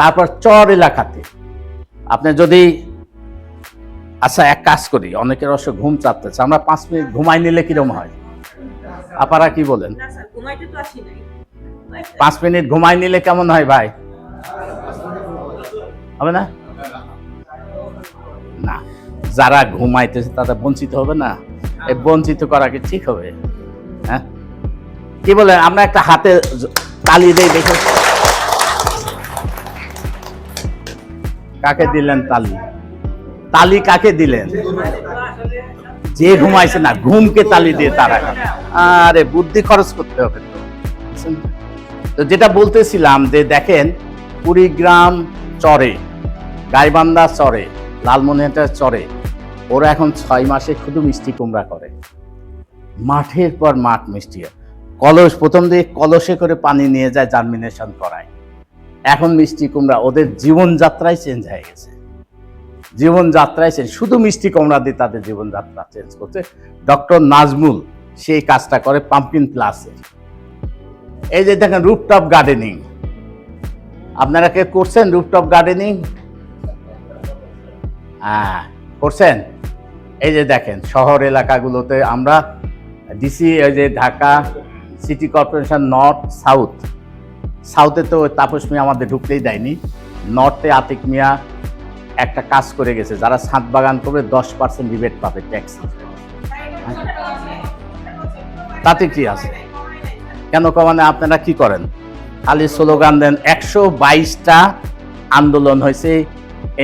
তারপর চর এলাকাতে। আপনি যদি আচ্ছা এক কাজ করি অনেকের অবশ্য ঘুম চাপতেছে আমরা পাঁচ মিনিট ঘুমাই নিলে কিরম হয়? আপনারা কি বলেন? পাঁচ মিনিট ঘুমাই নিলে কেমন হয় ভাই? হবে না? না যারা ঘুমাইতেছে তাদের বঞ্চিত হবে না। এই বঞ্চিত করা কি ঠিক হবে? হ্যাঁ? কি বলেন আমরা একটা হাতে তালি দেই দেখে কাকে দিলেন তালি? তালি কাকে দিলেন? যে ঘুমাইছে না, ঘুমকে তালি দিয়ে তারা আরে, বুদ্ধি খরচ করতে হবে তো। যেটা বলতেছিলাম যে দেখেন, কুড়িগ্রাম চরে, গাইবান্ধা চরে লালমনিহাটের চরে, ওরা এখন ছয় মাসে শুধু মিষ্টি কুমড়া করে। মাঠের পর মাঠ মিষ্টি কলস, প্রথম দিকে কলসে করে পানি নিয়ে যায় জার্মিনেশন করায়। এখন মিষ্টি কুমড়া, ওদের জীবনযাত্রাই চেঞ্জ হয়ে গেছে। জীবনযাত্রায় চেঞ্জ শুধু মিষ্টি কুমড়া দিয়ে তাদের জীবনযাত্রা চেঞ্জ করছে। ডক্টর নাজমুল সেই কাজটা করে পাম্পিন প্লাসে এই যে দেখেন রুফটপ গার্ডেনিং আপনারা কে করছেন রুফটপ গার্ডেনিং হ্যাঁ করছেন? এই যে দেখেন, শহর এলাকাগুলোতে আমরা ডিসি এই যে Dhaka city corporation north south সাউথে তো তাপস মিয়া আমাদের ঢুকতেই দেয়নি। নর্থে আতিক মিয়া একটা কাজ করে গেছে, যারা ছাদ বাগান করবে দশ পার্সেন্ট রিবেট পাবে ট্যাক্স তাতে কি আছে? কেন কমানে আপনারা কি করেন? খালি স্লোগান দেন, একশো বাইশটা আন্দোলন হয়েছে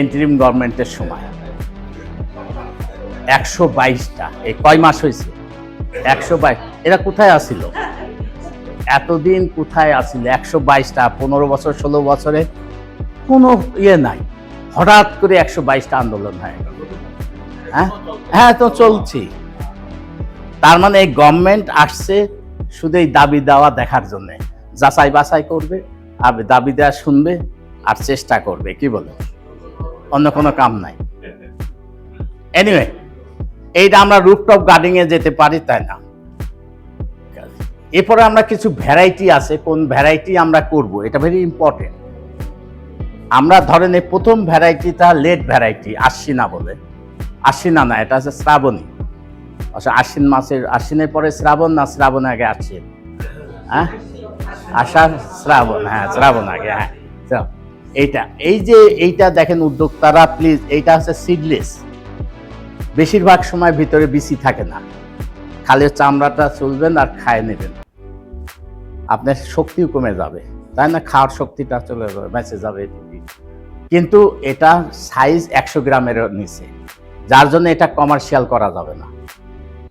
এন্ট্রিম গভর্নমেন্টের সময়। একশো বাইশটা, এই কয় মাস হয়েছে? একশো বাইশ, এরা কোথায় আসিল এতদিন কোথায় আসিল একশো বাইশটা, পনেরো বছর, ষোলো বছরে কোনো ইয়ে নাই। হঠাৎ করে একশো বাইশটা আন্দোলন হয়ে হ্যাঁ? হ্যাঁ তো চলছি। তার মানে এই গভর্নমেন্ট আসছে শুধু এই দাবি দেওয়া দেখার জন্য। যাচাই বাছাই করবে, আর দাবি দেওয়া শুনবে, আর চেষ্টা করবে, কি বলে? অন্য কোনো কাম নাই। এনিওয়ে এইটা আমরা রুফটপ গার্ডেনিং এ যেতে পারি, তাই না? এরপরে আমরা কিছু ভ্যারাইটি আছে, কোন ভ্যারাইটি আমরা করব, এটা ভেরি ইম্পর্টেন্ট আমরা ধরেন এই প্রথম ভ্যারাইটিটা লেট ভ্যারাইটি আশ্বিনা বলে। আশ্বিনা না, এটা হচ্ছে শ্রাবণী। আচ্ছা আশ্বিন মাসের, আশ্বিনের পরে শ্রাবণ না শ্রাবণ আগে আশ্বিন হ্যাঁ? আষাঢ় শ্রাবণ হ্যাঁ শ্রাবণ আগে হ্যাঁ। এইটা, এই যে এইটা দেখেন উদ্যোক্তারা প্লিজ এইটা হচ্ছে সিডলেস বেশিরভাগ সময় ভিতরে বিসি থাকে না। খালি চামড়াটা চলবেন আর খায় নেবেন। আপনার শক্তিও কমে যাবে। তাই না? খাওয়ার শক্তিটা চলে যাবে, বেঁচে যাবে কিন্তু এটা সাইজ একশো গ্রামের নিচে। যার জন্য এটা কমার্শিয়াল করা যাবে না।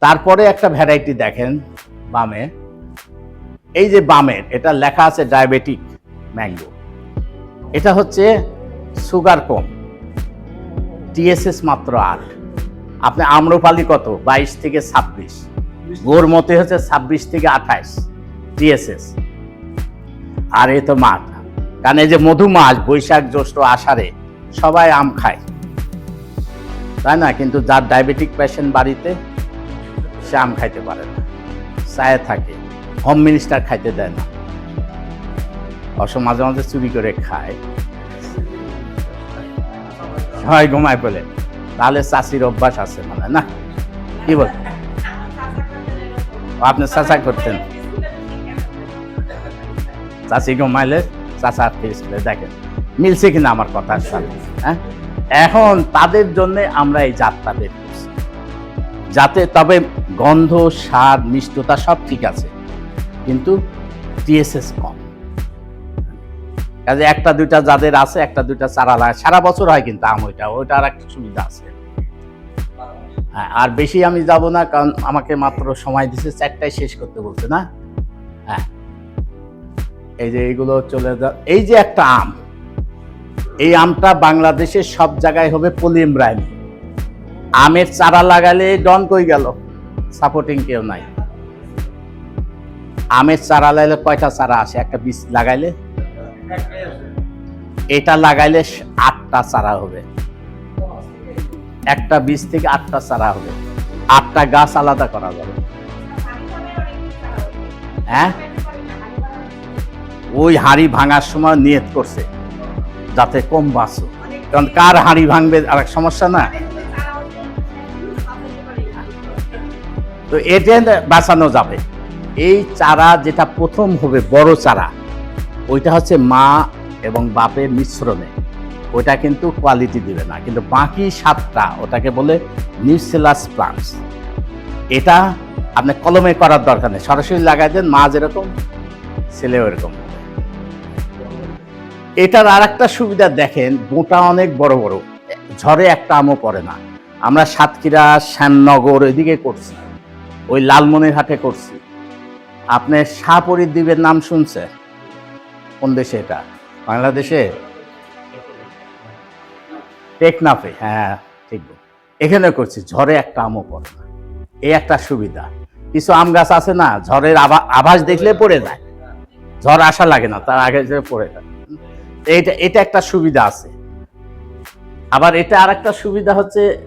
তারপরে একটা ভ্যারাইটি দেখেন বামে। এই যে বামের এটা লেখা আছে ডায়াবেটিক ম্যাঙ্গো এটা হচ্ছে সুগার কম। টিএসএস মাত্র আট। আপনি আম্রপালি কত? বাইশ থেকে ছাব্বিশ। গোর মতে হচ্ছে ছাব্বিশ থেকে আঠাইশ টিএসএস। আর এ তো মাঠ। কারণ এই যে মধু মাস বৈশাখ জ্যৈষ্ঠ আষাঢ়ে সবাই আম খায়। তাই না? কিন্তু যার ডায়াবেটিক পেশেন্ট বাড়িতে, সে আম খাইতে পারে না। চায়ে থাকে হোম মিনিস্টার খাইতে দেয় না। অবশ্য মাঝে মাঝে চুরি করে খায়। সবাই ঘুমায় বলে, তাহলে চাষির অভ্যাস আছে মানে না? কি বল? আপনি চাষা করতেন। চাষি ঘুমাইলে চাষা ফিরে দেখেন। মিলছে কিনা আমার সাথে হ্যাঁ? এখন তাদের জন্য আমরা এই যাত্রা বের করছি। যাতে, তবে গন্ধ, স্বাদ, মিষ্টতা সব ঠিক আছে, কিন্তু টিএসএস কম। কাজে একটা দুইটা যাদের আছে, একটা দুইটা চারা লাগে সারা বছর হয় কিন্তু আম ওইটা, ওইটার একটা সুবিধা আছে। আর বেশি আমি যাব না, কারণ আমাকে মাত্র সময় দিছে, চারটায় শেষ করতে বলছে, না? হ্যাঁ। এই যে এইগুলো চলে যা এই যে একটা আম। এই আমটা বাংলাদেশের সব জায়গায় হবে পলিমরাইনি আমের চারা লাগালে ডন কই গেল? সাপোর্টিং কেউ নাই। আমের চারা লাগাইলে কয়টা চারা আসে একটা বীজ লাগাইলে? এটা লাগাইলে আটটা চারা হবে। একটা বীজ থেকে আটটা চারা হবে। আটটা গাছ আলাদা করা যাবে। হ্যাঁ? ওই হাড়ি ভাঙার সময় নিয়ত করছে, যাতে কম বাঁচো কারণ কার হাঁড়ি ভাঙবে, আর এক সমস্যা না? তো এটা বাঁচানো যাবে। এই চারা যেটা প্রথম হবে, বড় চারা, ওইটা হচ্ছে মা এবং বাপের মিশ্রণে। ওইটা কিন্তু কোয়ালিটি দিবে না। কিন্তু বাকি সাতটা, ওটাকে বলে নিউসেলাস প্লান্টস এটা আপনি কলমে করার দরকার নেই। সরাসরি লাগাই দেন, মা যেরকম ছেলে ওরকম এটার আর একটা সুবিধা দেখেন বোটা অনেক বড় বড়। ঝড়ে একটা আমও পড়ে না। আমরা সাতক্ষীরা, শ্যামনগর এদিকে করছি। ওই লালমনিরহাটে করছি। আপনি শাহপরীর দ্বীপের নাম শুনছে কোন দেশে এটা? বাংলাদেশে? টেকনাফে হ্যাঁ ঠিক এখানে করছি, ঝড়ে একটা আমও পড়ে না। এই একটা সুবিধা। কিছু আম গাছ আছে না, ঝড়ের আভা- আভাস দেখলে পড়ে যায়। ঝড় আসা লাগে না, তার আগে যে পড়ে যায়। এইটা, এটা একটা সুবিধা আছে। আবার এটা আর একটা সুবিধা হচ্ছে